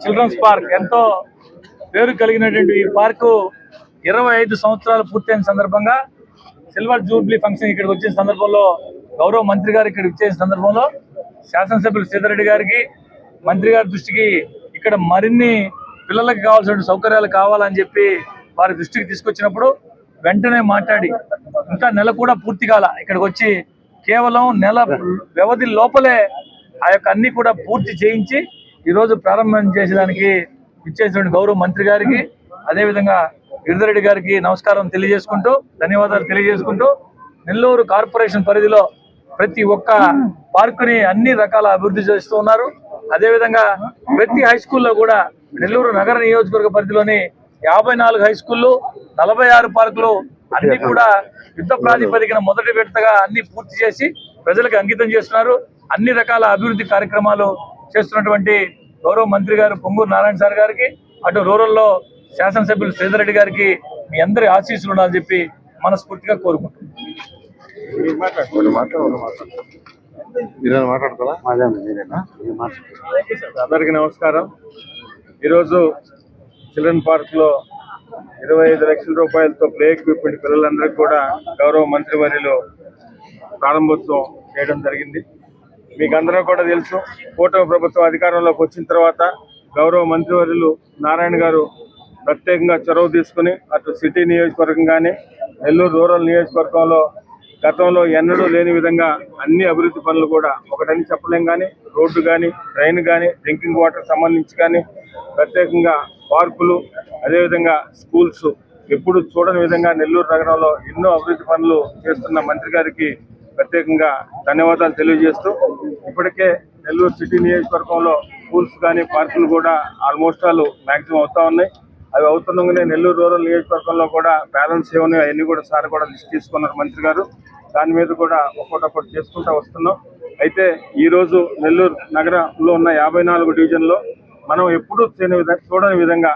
Children's park ఎంతో పేరు కలిగినటువంటి ఈ పార్కు ఇరవై ఐదు సంవత్సరాలు పూర్తయిన సందర్భంగా సిల్వర్ జూబ్లీ ఫంక్షన్ ఇక్కడికి వచ్చిన సందర్భంలో గౌరవ మంత్రి గారు ఇక్కడికి వచ్చేసిన సందర్భంలో శాసనసభ్యులు సీతారెడ్డి గారికి మంత్రి గారి దృష్టికి ఇక్కడ మరిన్ని పిల్లలకి కావాల్సిన సౌకర్యాలు కావాలని చెప్పి వారి దృష్టికి తీసుకొచ్చినప్పుడు వెంటనే మాట్లాడి ఇంకా నెల కూడా పూర్తి కాల ఇక్కడికి వచ్చి కేవలం నెల వ్యవధి లోపలే ఆ యొక్క అన్ని కూడా పూర్తి చేయించి ఈరోజు ప్రారంభం చేసేదానికి ఇచ్చేసినటువంటి గౌరవ మంత్రి గారికి అదేవిధంగా గిరిధరెడ్డి గారికి నమస్కారం తెలియజేసుకుంటూ ధన్యవాదాలు తెలియజేసుకుంటూ నెల్లూరు కార్పొరేషన్ పరిధిలో ప్రతి ఒక్క పార్కుని అన్ని రకాల అభివృద్ధి చేస్తూ ఉన్నారు. అదేవిధంగా ప్రతి హై స్కూల్లో కూడా నెల్లూరు నగర నియోజకవర్గ పరిధిలోని యాభై నాలుగు హై స్కూళ్ళు నలభై ఆరు పార్కులు అన్ని కూడా యుద్ధ ప్రాతిపదికన మొదటి విడతగా అన్ని పూర్తి చేసి ప్రజలకు అంకితం చేస్తున్నారు. అన్ని రకాల అభివృద్ధి కార్యక్రమాలు చేస్తున్నటువంటి గౌరవ మంత్రి గారు పొంగూరు నారాయణ సార్ గారికి అటు రూరల్లో శాసనసభ్యులు శ్రీధర్ రెడ్డి గారికి మీ అందరి ఆశీస్సులు ఉండాలని చెప్పి మనస్ఫూర్తిగా అందరికీ నమస్కారం. ఈరోజు చిల్డ్రన్ పార్క్లో ఇరవై ఐదు లక్షల రూపాయలతో ప్లే ఎక్విప్మెంట్ పిల్లలందరికీ కూడా గౌరవ మంత్రివర్యులు ప్రారంభోత్సవం చేయడం జరిగింది. మీకు అందరూ కూడా తెలుసు. కూటమి ప్రభుత్వం అధికారంలోకి వచ్చిన తర్వాత గౌరవ మంత్రివర్యులు నారాయణ గారు ప్రత్యేకంగా చొరవ తీసుకుని అటు సిటీ నియోజకవర్గం కానీ నెల్లూరు రూరల్ నియోజకవర్గంలో గతంలో ఎన్నడూ లేని విధంగా అన్ని అభివృద్ధి పనులు కూడా ఒకటని చెప్పలేం కానీ రోడ్డు కానీ ట్రైన్ కానీ డ్రింకింగ్ వాటర్ సంబంధించి కానీ ప్రత్యేకంగా పార్కులు అదేవిధంగా స్కూల్స్ ఎప్పుడు చూడని విధంగా నెల్లూరు నగరంలో ఎన్నో అభివృద్ధి పనులు చేస్తున్న మంత్రి గారికి ప్రత్యేకంగా ధన్యవాదాలు తెలియజేస్తూ ఇప్పటికే నెల్లూరు సిటీ నియోజకవర్గంలో స్కూల్స్ కానీ పార్కులు కూడా ఆల్మోస్ట్ ఆల్ మ్యాక్సిమం అవుతా ఉన్నాయి. అవి అవుతుండగానే నెల్లూరు రూరల్ నియోజకవర్గంలో కూడా బ్యాలెన్స్ ఏమని అవన్నీ కూడా సార్ కూడా లిస్ట్ తీసుకున్నారు మంత్రి గారు. దాని మీద కూడా ఒక్కొక్కటి చేసుకుంటూ వస్తున్నాం. అయితే ఈరోజు నెల్లూరు నగరంలో ఉన్న యాభై నాలుగు డివిజన్లో మనం ఎప్పుడూ చేయని విధంగా చూడని విధంగా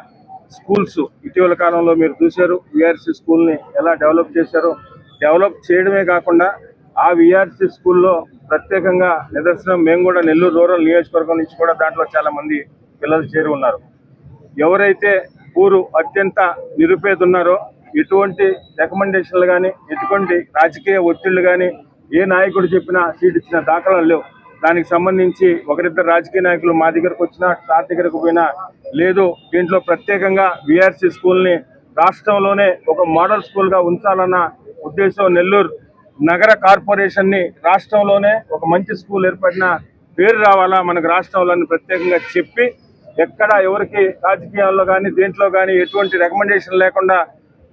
స్కూల్స్ ఇటీవల కాలంలో మీరు చూశారు. విఆర్సీ స్కూల్ని ఎలా డెవలప్ చేశారో. డెవలప్ చేయడమే కాకుండా ఆ విఆర్సి స్కూల్లో ప్రత్యేకంగా నిదర్శనం. మేము కూడా నెల్లూరు రూరల్ నియోజకవర్గం నుంచి కూడా దాంట్లో చాలామంది పిల్లలు చేరి ఉన్నారు. ఎవరైతే ఊరు అత్యంత నిరుపేద ఉన్నారో ఎటువంటి రికమెండేషన్లు కానీ ఎటువంటి రాజకీయ ఒత్తిళ్ళు కానీ ఏ నాయకుడు చెప్పినా సీట్ ఇచ్చిన దాఖలాలు లేవు. దానికి సంబంధించి ఒకరిద్దరు రాజకీయ నాయకులు మా దగ్గరకు వచ్చినా సార్ దగ్గరకు పోయినా లేదు దీంట్లో ప్రత్యేకంగా విఆర్సి స్కూల్ని రాష్ట్రంలోనే ఒక మోడల్ స్కూల్గా ఉంచాలన్న ఉద్దేశం నెల్లూరు నగర కార్పొరేషన్ని రాష్ట్రంలోనే ఒక మంచి స్కూల్ ఏర్పడిన పేరు రావాలా మనకు రాష్ట్రంలో ప్రత్యేకంగా చెప్పి ఎక్కడ ఎవరికి రాజకీయాల్లో కానీ దేంట్లో కానీ ఎటువంటి రికమెండేషన్ లేకుండా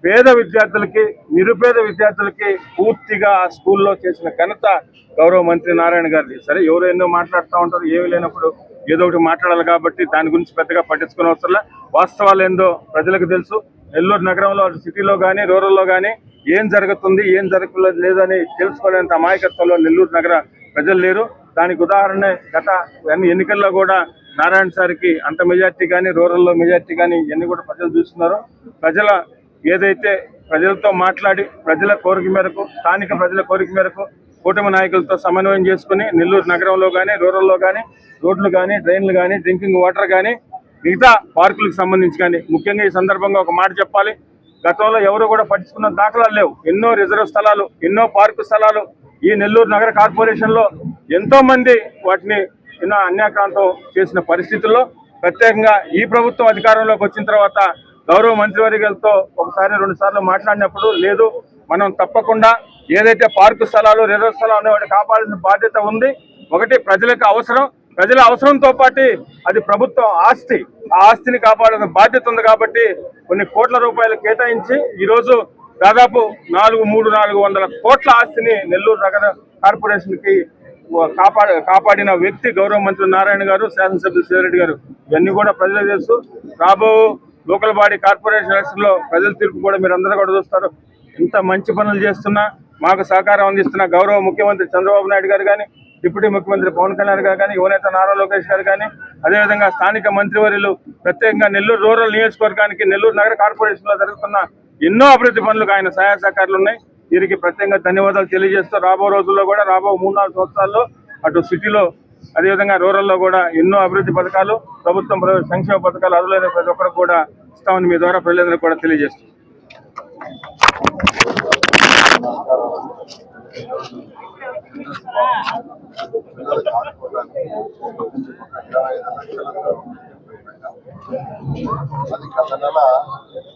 పేద విద్యార్థులకి నిరుపేద విద్యార్థులకి పూర్తిగా ఆ స్కూల్లో చేసిన ఘనత గౌరవ మంత్రి నారాయణ గారిది. సరే ఎవరు ఎన్నో మాట్లాడుతూ ఉంటారు ఏమి లేనప్పుడు ఏదో ఒకటి మాట్లాడాలి కాబట్టి దాని గురించి పెద్దగా పట్టించుకునే అవసరం వాస్తవాలు ఏందో ప్రజలకు తెలుసు. నెల్లూరు నగరంలో సిటీలో కానీ రూరల్లో కానీ ఏం జరుగుతుంది ఏం జరగలేదు లేదని తెలుసుకునేంత అమాయకత్వంలో నెల్లూరు నగర ప్రజలు లేరు. దానికి ఉదాహరణ గత అన్ని ఎన్నికల్లో కూడా నారాయణ సార్కి అంత మెజార్టీ కానీ రూరల్లో మెజార్టీ కానీ ఇవన్నీ కూడా ప్రజలు చూస్తున్నారు. ప్రజల ఏదైతే ప్రజలతో మాట్లాడి ప్రజల కోరిక మేరకు స్థానిక ప్రజల కోరిక మేరకు కూటమి నాయకులతో సమన్వయం చేసుకుని నెల్లూరు నగరంలో కానీ రూరల్లో కానీ రోడ్లు కానీ డ్రైన్లు కానీ డ్రింకింగ్ వాటర్ కానీ మిగతా పార్కులకు సంబంధించి కానీ ముఖ్యంగా ఈ సందర్భంగా ఒక మాట చెప్పాలి. గతంలో ఎవరు కూడా పట్టించుకున్న దాఖలాలు లేవు. ఎన్నో రిజర్వ్ స్థలాలు ఎన్నో పార్కు స్థలాలు ఈ నెల్లూరు నగర కార్పొరేషన్లో ఎంతోమంది ఎంతో మంది వాటిని ఎన్నో అన్యాక్రాంతం చేసిన పరిస్థితుల్లో ప్రత్యేకంగా ఈ ప్రభుత్వం అధికారంలోకి వచ్చిన తర్వాత గౌరవ మంత్రివర్యులతో ఒకసారి రెండు సార్లు మాట్లాడినప్పుడు లేదు మనం తప్పకుండా ఏదైతే పార్కు స్థలాలు రిజర్వ్ స్థలాలు వాటిని కాపాడాల్సిన బాధ్యత ఉంది. ఒకటి ప్రజలకు అవసరం ప్రజల అవసరంతో పాటు అది ప్రభుత్వం ఆస్తి. ఆ ఆస్తిని కాపాడాల్సిన బాధ్యత ఉంది కాబట్టి కొన్ని కోట్ల రూపాయలు కేటాయించి ఈరోజు దాదాపు నాలుగు మూడు నాలుగు వందల కోట్ల ఆస్తిని నెల్లూరు నగర కార్పొరేషన్కి కాపాడ కాపాడిన వ్యక్తి గౌరవ మంత్రి నారాయణ గారు శాసనసభ్యులు శివరెడ్డి గారు. ఇవన్నీ కూడా ప్రజలు తెలుసు. రాబో లోకల్ బాడీ కార్పొరేషన్ ఎలక్షన్ ప్రజల తీర్పు కూడా మీరు అందరూ కూడా చూస్తారు. ఇంత మంచి పనులు చేస్తున్నా మాకు సహకారం అందిస్తున్న గౌరవ ముఖ్యమంత్రి చంద్రబాబు నాయుడు గారు కానీ డిప్యూటీ ముఖ్యమంత్రి పవన్ కళ్యాణ్ గారు కానీ యువనేత నారా లోకేష్ గారు కానీ అదేవిధంగా స్థానిక మంత్రివర్యులు ప్రత్యేకంగా నెల్లూరు రూరల్ నియోజకవర్గానికి నెల్లూరు నగర కార్పొరేషన్లో జరుగుతున్న ఎన్నో అభివృద్ధి పనులకు ఆయన సహాయ సహకారాలు ఉన్నాయి. వీరికి ప్రత్యేకంగా ధన్యవాదాలు తెలియజేస్తూ రాబో రోజుల్లో కూడా రాబో మూడు నాలుగు సంవత్సరాల్లో అటు సిటీలో అదేవిధంగా రూరల్లో కూడా ఎన్నో అభివృద్ధి పథకాలు ప్రభుత్వం సంక్షేమ పథకాలు అదులైన ప్రతి ఒక్కరు కూడా ఇస్తామని మీ ద్వారా ప్రజలందరికీ కూడా తెలియజేస్తుంది అది గత నెల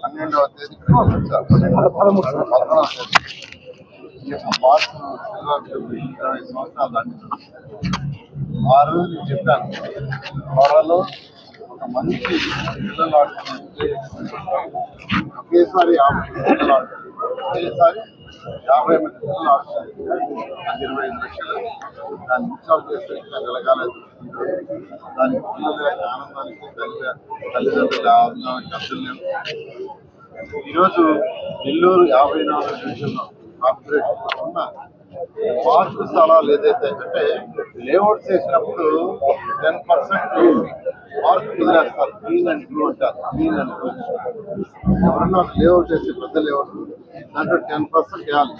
పన్నెండవ తేదీ పదమూడవ తేదీ ఈ ఇరవై సంవత్సరాలు దాటింది. ఆ రోజు నేను చెప్పాను త్వరలో ఒక మంచి పిల్లలు ఆడుతున్నట్టు ఒకేసారి యాభై పిల్లలు ఆడుతున్నారు ఒకేసారి యాభై మంది పిల్లలు ఆడుతున్నారు అది ఇరవై ఐదు లక్షలు. దాన్ని ఇన్స్టాల్ చేస్తే వెలగాలేదు దాని పిల్లల ఆనందానికి తల్లి తల్లిదండ్రుల ఆనందానికి అర్థం లేవు ఈరోజు నెల్లూరు యాభై నాలుగు డివిజన్లో కార్పొరేషన్లో ఉన్న పార్క్ స్థలాలు ఏదైతే అంటే లేఅవుట్ చేసినప్పుడు టెన్ పర్సెంట్ పార్క్ వదిలేస్తారు. క్లీన్ అండ్ బ్లూ అంటారు. క్లీన్ అండ్ బ్లూ ఎవరన్నా లేఅవుట్ చేసి పెద్ద లేఅవుట్ దాంట్లో టెన్ పర్సెంట్ ఇవ్వాలి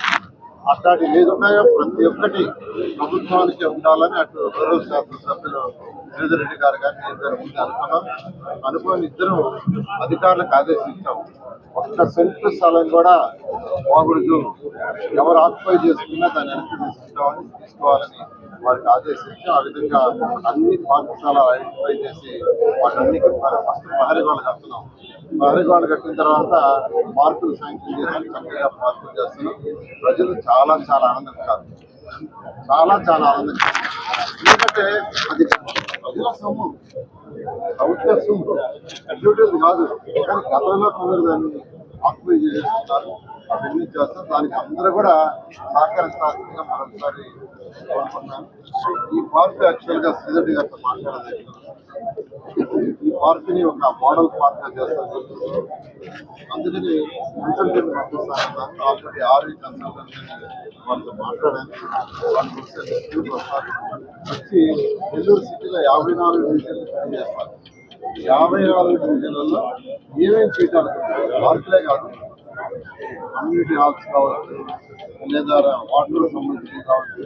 అట్లాంటి లేదున్నాయో ప్రతి ఒక్కటి ప్రభుత్వానికి ఉండాలని అటు గౌరవ శాసనసభ్యులు గిరిధరెడ్డి గారు కానీ ఇద్దరు ముందు అనుకున్నాం. అనుకుని ఇద్దరు అధికారులకు ఆదేశించాం. ఒక్క సెంటు స్థలం కూడా బాగుడుదు. ఎవరు ఆక్యుపై చేసుకున్నా దాన్ని వెనక్కి తీసుకుంటామని తీసుకోవాలని వారికి ఆదేశించి ఆ విధంగా అన్ని పాఠశాలలు ఐడెంటిఫై చేసి వాటన్నిటి ఫస్ట్ ప్రహరీ కడుతున్నాం. ప్రహరీ కట్టిన తర్వాత మార్కులు శాంక్షన్ చేసి చక్కగా మార్కులు చేస్తున్నాం. ప్రజలు చాలా చాలా ఆనందిస్తారు చాలా చాలా ఆనందిస్తారు ఎందుకంటే అది ప్రజల సొమ్ము ప్రభుత్వ సొమ్ము అడ్వర్టైజ్ కాదు. కానీ గతంలో కొందరు దాన్ని ఆక్యుపై చేస్తున్నారు అవన్నీ చేస్తారు. దానికి అందరూ కూడా సహకరిస్తారు మరొకసారి కోరుకున్నాను ఈ పార్క్ యాక్చువల్గా శ్రీధర్ గారితో మాట్లాడలేదు ఈ పార్క్ ఒక మోడల్ పార్క్ చేస్తారు. అందుకని కన్సల్టెంట్ పంపిస్తానన్నారు ఆల్రెడీ ఆర్వీ కన్సల్టెంట్ వాళ్ళతో మాట్లాడాను. వాళ్ళు వస్తారు వచ్చి నెల్లూరు సిటీలో యాభై నాలుగు డివిజన్లు చేస్తారు యాభై నాలుగు డివిజన్లలో ఏమేమి చేయటాలు పార్కులే కాదు. కమ్యూనిటీ హాల్స్ కావచ్చు లేదా వాటర్ సంబంధించి కావచ్చు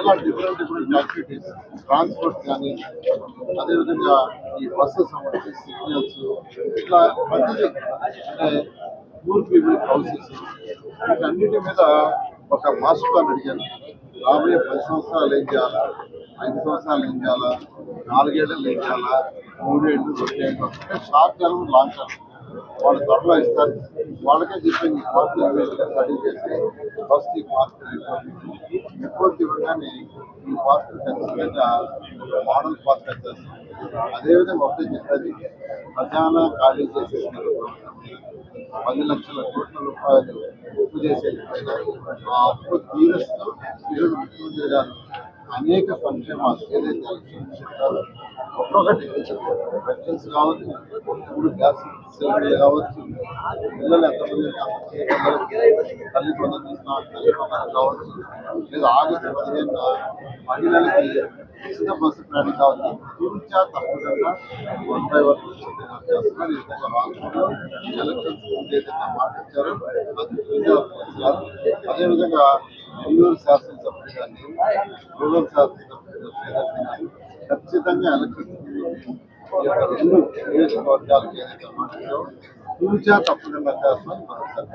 ఇలా డిఫరెంట్ డిఫరెంట్ యాక్టివిటీస్ ట్రాన్స్పోర్ట్ కానీ అదేవిధంగా ఈ బస్సు సంబంధించి సిగ్నల్స్ ఇట్లా ప్రతిదీ అంటే పూర్ పీపుల్ హౌసెస్ వీటన్నిటి మీద ఒక మాస్టర్ ప్లాన్ అడిగాను. రాబోయే పది సంవత్సరాలు ఏం చేయాలా? ఐదు సంవత్సరాలు ఏం చేయాలా? నాలుగేళ్ళు ఏం చేయాలా? మూడేళ్ళు రెండేళ్ళు అంటే షార్ట్ టర్మ్ లాంగ్ టర్మ్ వాళ్ళు త్వరలో ఇస్తారు. వాళ్ళకే చెప్పింది పార్టీ స్టడీ చేసి ఫస్ట్ ఈ పార్టీ రిపోర్ట్ ఇవ్వగానే ఈ పార్టీ ఖచ్చితంగా మోడల్ పార్టీ చేస్తాం అదేవిధంగా ఒకటే చెప్పేది ఖజానా ఖాళీ చేసేసిన పది లక్షల కోట్ల రూపాయలు అప్పు చేసే ఆ అప్పు తీరుస్తూ. ఈరోజు ముఖ్యమంత్రి గారు అనేక సంక్షేమాలు ఏదైతే చెప్పారో ఒక్కొక్కటి పెన్షన్స్ కావచ్చు మూడు గ్యాస్ సిలిండర్లు కావచ్చు పిల్లలు ఎంతమంది పిల్లలకి తల్లి కొందరు తీసిన తల్లి కొందరు కావచ్చు లేదా ఆగస్టు పదిహేను మహిళలకి ఉచిత బస్సు ప్రయాణం కావచ్చు తూర్చా తప్పకుండా వన్ బై వన్ చేస్తున్నారు ఈ విధంగా రాష్ట్రంలో ఎలక్షన్స్ ఏదైతే మాట్లాడారో అది అదేవిధంగా నెల్లూరు శాసనసభ్యులు కానీ రూరల్ శాసనసభ్యులు కానీ ఖచ్చితంగా ఎలక్షన్ ఈ యొక్క రెండు నియోజకవర్గాలకు ఏదైతే మాట్లాడో పూర్తిగా తప్పకుండా చేస్తామని మరొకసారి